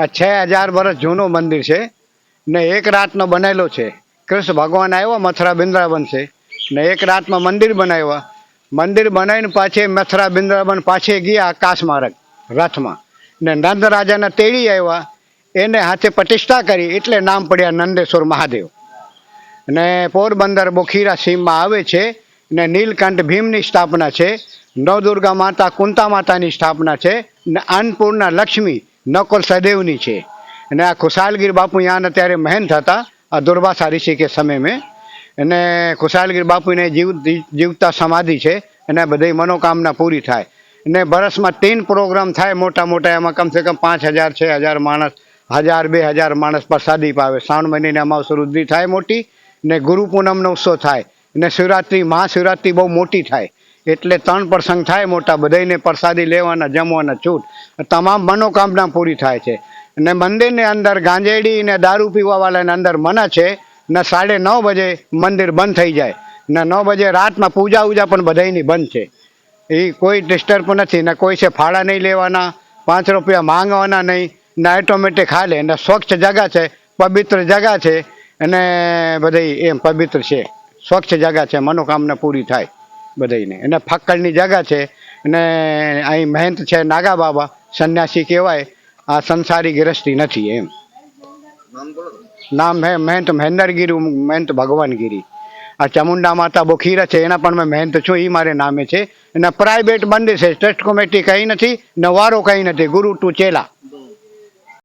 આ છ હજાર વર્ષ જૂનું મંદિર છે ને એક રાતનો બનેલો છે. કૃષ્ણ ભગવાન આવ્યો, મથુરા બિંદ્રાવન છે. ને એક રાતમાં મંદિર બનાવ્યા. મંદિર બનાવીને પાછી મથુરા બિંદ્રાવન પાછે ગયા આકાશ માર્ગ રથમાં. ને નંદ રાજાના તેડી આવ્યા. એને હાથે પ્રતિષ્ઠા કરી, એટલે નામ પડ્યા નંદેશ્વર મહાદેવ. ને પોરબંદર બોખીરા સીમમાં આવે છે ને નીલકંઠ ભીમની સ્થાપના છે. નવદુર્ગા માતા કુંતા માતાની સ્થાપના છે. ને અન્નપૂર્ણા લક્ષ્મી નકોલ સદેવની છે. અને આ ખુશાલગીર બાપુ યાન અત્યારે મહેનત હતા આ દુર્વાસા ઋષિ કે સમય મેં. અને ખુશાલગીર બાપુને જીવ, જીવતા સમાધિ છે અને બધી મનોકામના પૂરી થાય. અને વર્ષમાં ત્રણ પ્રોગ્રામ થાય મોટા મોટા, એમાં કમસે કમ પાંચ હજાર, છ હજાર માણસ, હજાર, બે હજાર માણસ પ્રસાદી પાવે. શ્રાવણ મહિનાની અમાસ રુદ્રી થાય મોટી. ને ગુરુ પૂનમનો ઉત્સવ થાય. ને શિવરાત્રિ, મહાશિવરાત્રિ બહુ મોટી થાય. એટલે ત્રણ પ્રસંગ થાય મોટા બધાને પ્રસાદી લેવાના, જમવાના, છૂટ. તમામ મનોકામના પૂરી થાય છે. ને મંદિરની અંદર ગાંજેડી ને દારૂ પીવાવાળાને અંદર મના છે, ને સાડે નવ બજે મંદિર બંધ થઈ જાય. ને નવ બજે રાતમાં પૂજા ઉજા પણ બધાયની બંધ છે. એ કોઈ ડિસ્ટર્બ નથી, ને કોઈ છે ફાળા નહીં લેવાના, પાંચ રૂપિયા માંગવાના નહીં, ને ઓટોમેટિક હાલે. ને સ્વચ્છ જગા છે, પવિત્ર જગા છે, અને બધી એમ પવિત્ર છે. સ્વચ્છ જગા છે, મનોકામના પૂરી થાય. બધાયને. અને ફક્કડની જગા છે. અને અહીં મહેંત છે નાગા બાબા સંન્યાસી કહેવાય. આ સંસારી ગૃહસ્થી નથી એમ. નામ હે મહેંત મહેન્દ્રગીરી મહેંત ભગવાનગીરી. આ ચામુંડા માતા બોખીરા છે એના પણ મેં મહેંત છું એ મારે નામે છે. અને પ્રાઇવેટ મંદિર છે ટ્રસ્ટ કમિટી કંઈ નથી ને વારો કંઈ નથી ગુરુ ટુ ચેલા.